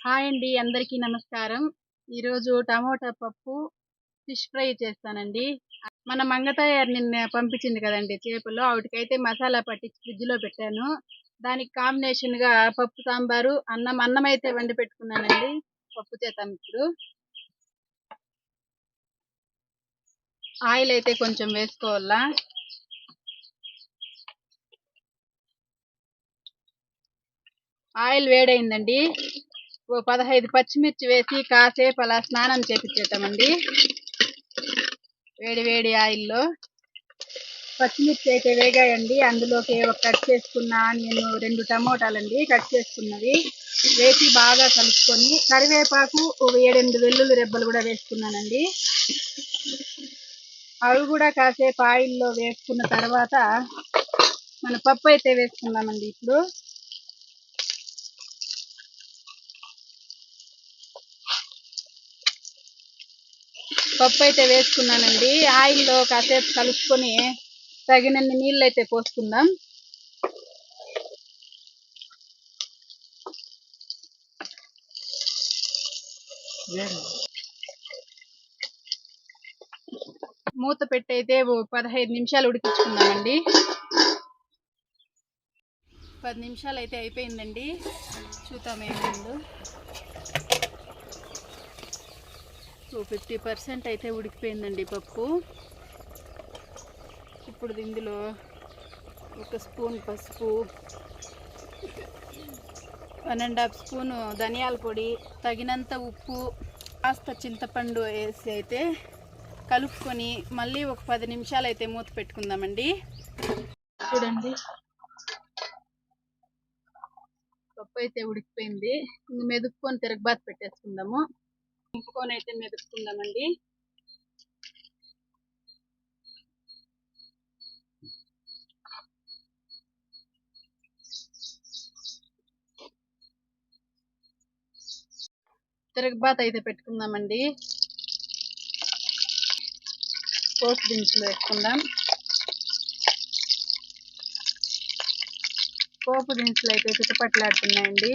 Hi అండి అందరికీ నమస్కారం. ఈరోజు టమోటా పప్పు ఫిష్ ఫ్రై చేస్తానండి. మన మంగతయ్యారు నిన్న పంపించింది కదండి చేపలు. వాటికైతే మసాలా పట్టించి ఫ్రిడ్జ్లో పెట్టాను. దానికి కాంబినేషన్గా పప్పు సాంబారు అన్నం అన్నం అయితే వండి పెట్టుకున్నానండి. పప్పు చేద్దాం ఇప్పుడు. ఆయిల్ అయితే కొంచెం వేసుకోవాలా? ఆయిల్ వేడైందండి. ఓ పదహైదు పచ్చిమిర్చి వేసి కాసేపు అలా స్నానం చేపించేద్దామండి వేడి వేడి ఆయిల్లో పచ్చిమిర్చి అయితే వేగాయండి. అందులోకి ఒక కట్ చేసుకున్న ఆనియన్ రెండు టమోటాలండి కట్ చేసుకున్నవి వేసి బాగా కలుపుకొని కరివేపాకు ఒక ఏడెనిమిది వెల్లుల్లి రెబ్బలు కూడా వేసుకున్నానండి. అవి కూడా కాసేపు ఆయిల్లో వేసుకున్న తర్వాత మన పప్పు అయితే వేసుకుందామండి ఇప్పుడు. పప్పు అయితే వేసుకున్నానండి. ఆయిల్లో కాసేపు కలుపుకొని తగినన్ని నీళ్ళు అయితే పోసుకుందాం. మూత పెట్టి అయితే పదహైదు నిమిషాలు ఉడికించుకుందామండి. పది నిమిషాలు అయితే అయిపోయిందండి. చూద్దాం ఏమైందో. సో ఫిఫ్టీ పర్సెంట్ అయితే ఉడికిపోయిందండి పప్పు. ఇప్పుడు ఇందులో ఒక స్పూన్ పసుపు వన్ అండ్ హాఫ్ స్పూను ధనియాల పొడి తగినంత ఉప్పు కాస్త చింతపండు వేసి అయితే కలుపుకొని మళ్ళీ ఒక పది నిమిషాలు అయితే మూత పెట్టుకుందామండి. చూడండి. పప్పు అయితే ఉడికిపోయింది. ఇంక మెదుపుకొని తిరగబాత్ పెట్టేసుకుందాము. నింపుకొని అయితే మెదుపుకుందామండి. తిరగబాత అయితే పెట్టుకుందామండి. పోపు దినుసులు వేసుకుందాం. పోపు దినుసులు అయితే చిటపట్లాడుతున్నాయండి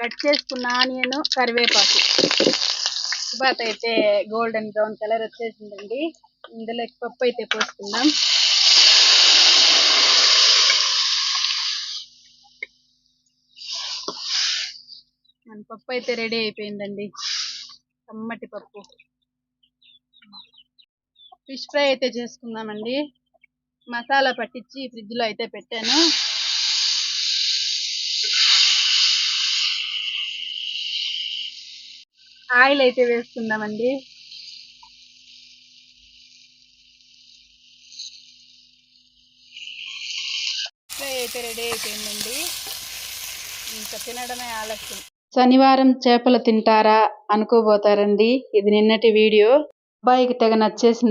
కట్ చేసుకున్న ఆనియన్ కరివేపాకు. బాత్ అయితే గోల్డెన్ బ్రౌన్ కలర్ వచ్చేసిందండి. ఇందులో పప్పు అయితే పోసుకుందాం. మన పప్పు అయితే రెడీ అయిపోయిందండి. కమ్మటి పప్పు. ఫిష్ ఫ్రై అయితే చేసుకుందామండి. మసాలా పట్టించి ఫ్రిడ్జ్లో అయితే పెట్టాను. ఆయిల్ అయితే వేసుకుందామండి. ఫ్రై అయితే రెడీ అయిపోయిందండి. ఇంకా తినడమే ఆలస్యం. శనివారం చేపలు తింటారా అనుకోబోతారండి. ఇది నిన్నటి వీడియో. అబ్బాయికి తెగ నచ్చేసింది.